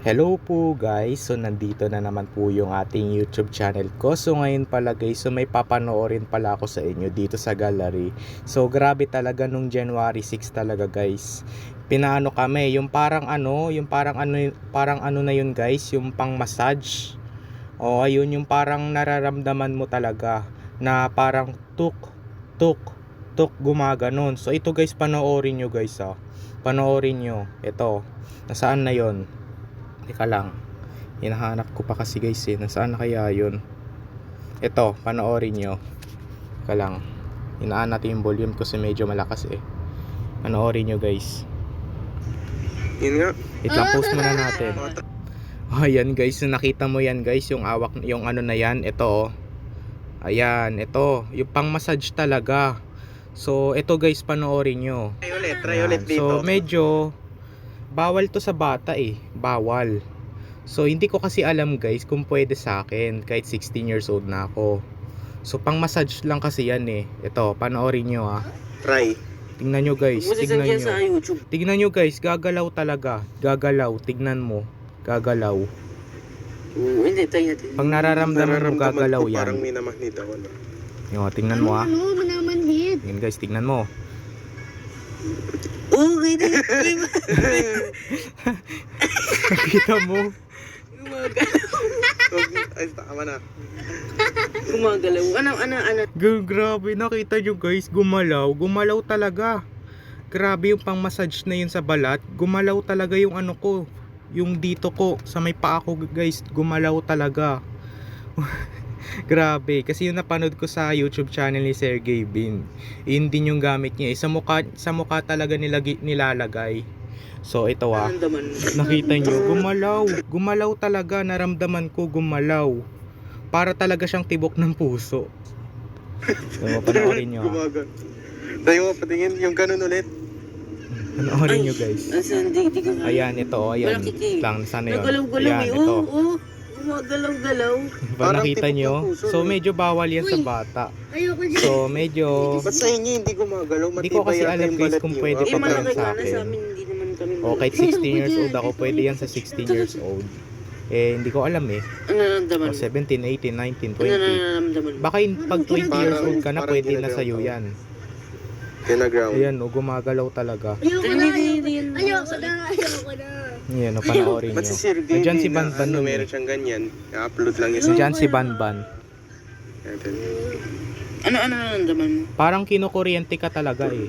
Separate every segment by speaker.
Speaker 1: Hello po guys, so nandito na naman po yung ating YouTube channel ko. So ngayon pala guys, so may papanoorin pala ako sa inyo dito sa gallery. So grabe talaga nung January 6 talaga guys. Pinaano kami, yung parang ano, yung parang ano, parang ano na yun guys Yung pang massage. O ayun, yung parang nararamdaman mo talaga Na parang tuk, tuk, tuk gumaganon. So ito guys, panoorin nyo guys ah. Panoorin nyo, ito Nasaan na yon Teka lang. Hinahanap ko pa kasi guys eh. Nasaan na kaya yun? Ito, panoorin nyo. Teka lang. Hinaan natin yung volume kasi medyo malakas eh. Panoorin nyo guys.
Speaker 2: Yun nga.
Speaker 1: Wait lang, post muna natin. Oh, ayan guys, nakita mo yan guys, yung awak, yung ano na yan, ito oh. Ayan, ito, yung pang massage talaga. So, ito guys, panoorin nyo.
Speaker 2: Try ulit, try ulit dito.
Speaker 1: So medyo bawal to sa bata eh. Bawal. So hindi ko kasi alam guys kung pwede sa akin kahit 16 years old na ako. So pang massage lang kasi yan eh. Ito, panoorin nyo ah.
Speaker 2: try.
Speaker 1: Tingnan nyo guys, tingnan nyo.
Speaker 3: sa YouTube.
Speaker 1: Tingnan nyo guys, gagalaw talaga. Gagalaw, tignan mo. Gagalaw.
Speaker 3: Mm, hindi, tayo natin.
Speaker 1: Pag nararamdaman mo gagalaw
Speaker 2: ko Parang
Speaker 1: yan.
Speaker 2: may namahid ako. No?
Speaker 1: Yo, tingnan mo ah.
Speaker 4: Ano, manamanhid.
Speaker 1: Tingnan guys, tignan mo.
Speaker 3: Oo, kaya na.
Speaker 1: Nakita mo?
Speaker 2: Ay, tama na.
Speaker 3: Gumagalaw. Ano, ano, ano.
Speaker 1: G- grabe, nakita nyo guys, gumalaw. Gumalaw talaga. Grabe yung pang massage na yun sa balat. Gumalaw talaga yung ano ko. Yung dito ko, sa may paa ko guys, gumalaw talaga. Grabe, kasi yung napanood ko sa YouTube channel ni Sergey Bin. Yun din yung gamit niya. eh. Sa mukha, sa mukha talaga nilagi, nilalagay. So ito ah. Nakita nyo, gumalaw. Gumalaw talaga, naramdaman ko gumalaw. Para talaga siyang tibok ng puso. So, panoorin nyo. ah.
Speaker 2: Tayo mo, patingin. Yung ganun ulit.
Speaker 1: Panoorin nyo guys. Ayan, ito, ayan.
Speaker 3: Malaki kayo.
Speaker 1: Lang, sana yun.
Speaker 3: Nagalaw-galaw
Speaker 1: Ayan,
Speaker 3: eh.
Speaker 1: ito.
Speaker 3: Gumagalaw-galaw.
Speaker 2: Parang
Speaker 1: nakita nyo? So, medyo bawal yan sa bata. So, medyo...
Speaker 2: Ba't sa inyo hindi gumagalaw?
Speaker 1: Hindi ko kasi alam, guys, kung pwede
Speaker 2: ah.
Speaker 3: Eh,
Speaker 1: pa ba yan
Speaker 3: malaki
Speaker 1: sa akin? O, kahit 16 years old ako, pwede yan sa 16 years old. Eh, hindi ko alam eh.
Speaker 3: Ano naramdaman?
Speaker 1: O, 17, 18, 19,
Speaker 3: Ano
Speaker 1: 20.
Speaker 3: nararamdaman?
Speaker 1: Baka in- pag 20 years old ka na, pwede na sa'yo yan.
Speaker 2: Kinaground.
Speaker 1: Ayan, o, gumagalaw talaga.
Speaker 4: Ayoko na.
Speaker 3: yan.
Speaker 4: Ayoko na. Ayoko na.
Speaker 1: Ayan, o, panoorin
Speaker 2: Ba't
Speaker 1: nyo. Nandiyan si Banban
Speaker 2: ano,
Speaker 1: nun
Speaker 2: meron
Speaker 1: eh.
Speaker 2: siyang ganyan. I-upload lang niya sa...
Speaker 1: Nandiyan si Banban.
Speaker 3: Ano, ano nararamdaman mo?
Speaker 1: Parang kinukuryente ka talaga eh.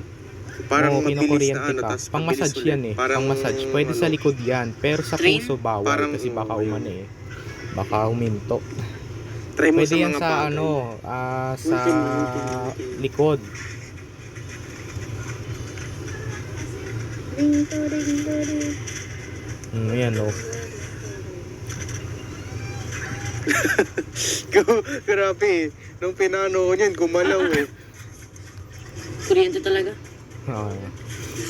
Speaker 2: Parang
Speaker 1: Oo,
Speaker 2: mabilis
Speaker 1: kinukuryente
Speaker 2: na ano,
Speaker 1: ka.
Speaker 2: tas
Speaker 1: Pang massage
Speaker 2: ulit.
Speaker 1: yan eh.
Speaker 2: Parang,
Speaker 1: Pang massage. Pwede sa likod yan. Pero sa
Speaker 3: Train?
Speaker 1: puso bawal
Speaker 2: Parang-
Speaker 1: kasi baka umano eh. Baka huminto.
Speaker 2: Try mo
Speaker 1: Pwede
Speaker 2: sa
Speaker 1: yan
Speaker 2: mga
Speaker 1: sa
Speaker 2: bagay.
Speaker 1: ano, ah, sa likod.
Speaker 4: Ring to, ring to, ring.
Speaker 1: Hmm, yan oh.
Speaker 2: Grabe eh. Nung pinano ko niyan, gumalaw eh.
Speaker 3: Kuryente talaga.
Speaker 1: Oh.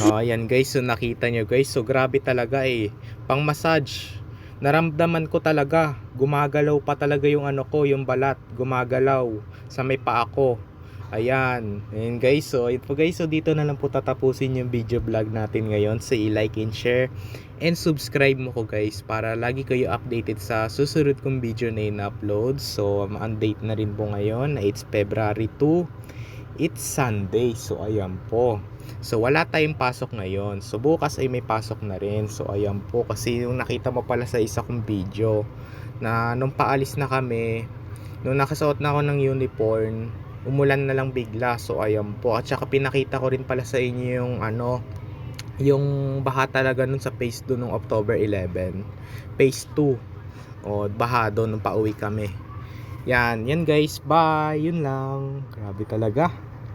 Speaker 1: oh, ayan guys. So nakita nyo guys. So grabe talaga eh. Pang massage. Naramdaman ko talaga. Gumagalaw pa talaga yung ano ko, yung balat. Gumagalaw sa may paa ko. Ayan. Ayan guys. So ito po guys. So dito na lang po tatapusin yung video vlog natin ngayon. So i-like and share. And subscribe mo ko guys. Para lagi kayo updated sa susunod kong video na in-upload. So ang date na rin po ngayon. It's February 2. It's Sunday. So ayan po. So wala tayong pasok ngayon. So bukas ay may pasok na rin. So ayan po kasi yung nakita mo pala sa isa kong video na nung paalis na kami, nung nakasuot na ako ng uniform, umulan na lang bigla. So ayan po. At saka pinakita ko rin pala sa inyo yung ano, yung baha talaga nun sa phase 2 nung October 11. Phase 2. O baha doon nung pauwi kami. Yan, yan guys. Bye. Yun lang. Grabe talaga.